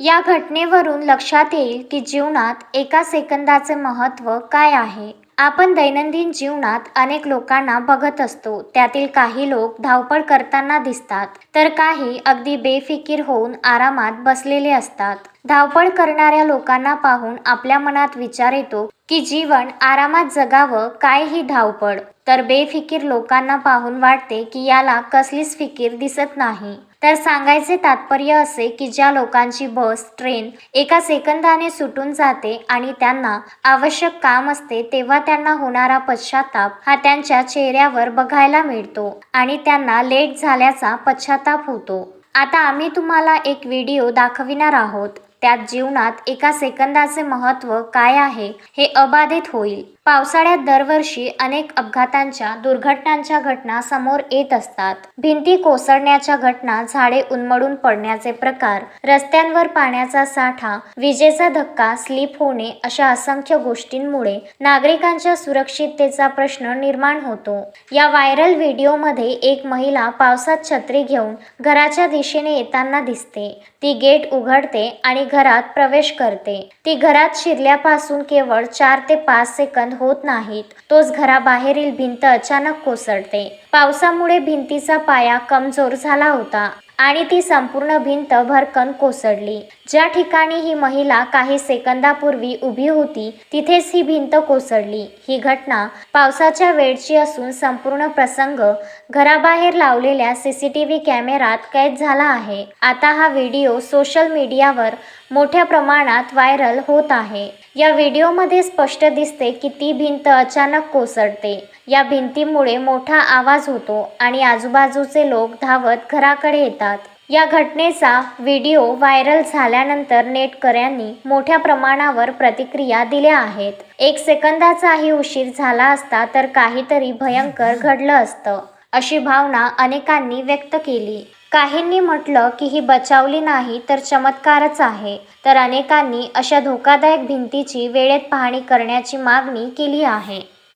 या घटनेवरून लक्षात येईल की जीवनात एका सेकंदाचे महत्त्व काय आहे. आपण दैनंदिन जीवनात अनेक लोकांना बघत असतो. त्यातील काही लोक धावपळ करताना दिसतात. तर काही अगदी बेफिकीर होऊन आरामात बसलेले असतात. धावपळ करणाऱ्या लोकांना पाहून आपल्या मनात विचार येतो की जीवन आरामात जगावं काय ही धावपळ? तर बेफिकीर लोकांना पाहून वाटते की याला कसलीच फिकीर दिसत नाही. तर सांगायचे तात्पर्य असे की ज्या लोकांची बस ट्रेन एका सेकंदाने सुटून जाते आणि त्यांना आवश्यक काम असते तेव्हा त्यांना होणारा पश्चाताप हा त्यांच्या चेहऱ्यावर बघायला मिळतो आणि त्यांना लेट झाल्याचा पश्चाताप होतो. आता आम्ही तुम्हाला एक व्हिडिओ दाखविणार आहोत. त्यात जीवनात एका सेकंदाचे महत्त्व काय आहे हे अबाधित होईल. पावसाळ्यात दरवर्षी अनेक अपघातांच्या दुर्घटनांच्या घटना समोर येत असतात. भिंती कोसळण्याच्या घटना झाडे उन्मळून पडण्याचे प्रकार रस्त्यांवर पाण्याचा साठा विजेचा धक्का स्लिप होणे अशा असंख्य गोष्टींमुळे नागरिकांच्या सुरक्षिततेचा प्रश्न निर्माण होतो. या व्हायरल व्हिडिओमध्ये एक महिला पावसात छत्री घेऊन घराच्या दिशेने येताना दिसते. ती गेट उघडते आणि घरात प्रवेश करते. ती घरात शिरल्यापासून केवळ चार ते पाच सेकंद होत नाहीत. तोच घराबाहेरील भिंत अचानक कोसळते. पावसामुळे भिंतीचा पाया कमजोर झाला होता. आणि ती संपूर्ण भिंत भरकन कोसळली. ज्या ठिकाणी ही महिला काही सेकंदापूर्वी उभी होती तिथेच ही भिंत कोसळली. ही घटना पावसाच्या वेळची असून संपूर्ण प्रसंग घराबाहेर लावलेल्या सी सी टी व्ही कॅमेरात कैद झाला आहे. आता हा व्हिडिओ सोशल मीडियावर मोठ्या प्रमाणात व्हायरल होत आहे. या व्हिडिओमध्ये स्पष्ट दिसते की ती भिंत अचानक कोसळते. या भिंतीमुळे मोठा आवाज होतो आणि आजूबाजूचे लोक धावत घराकडे येतात. या घटनेचा व्हिडिओ व्हायरल झाल्यानंतर नेटकऱ्यांनी मोठ्या प्रमाणावर प्रतिक्रिया दिल्या आहेत. एक सेकंदाचाही उशीर झाला असता तर काहीतरी भयंकर घडलं असतं अशी भावना अनेकांनी व्यक्त केली. काहींनी म्हटलं की ही बचावली नाही तर चमत्कारच आहे. तर अनेकांनी अशा धोकादायक भिंतीची वेळेत पाहणी करण्याची मागणी केली आहे.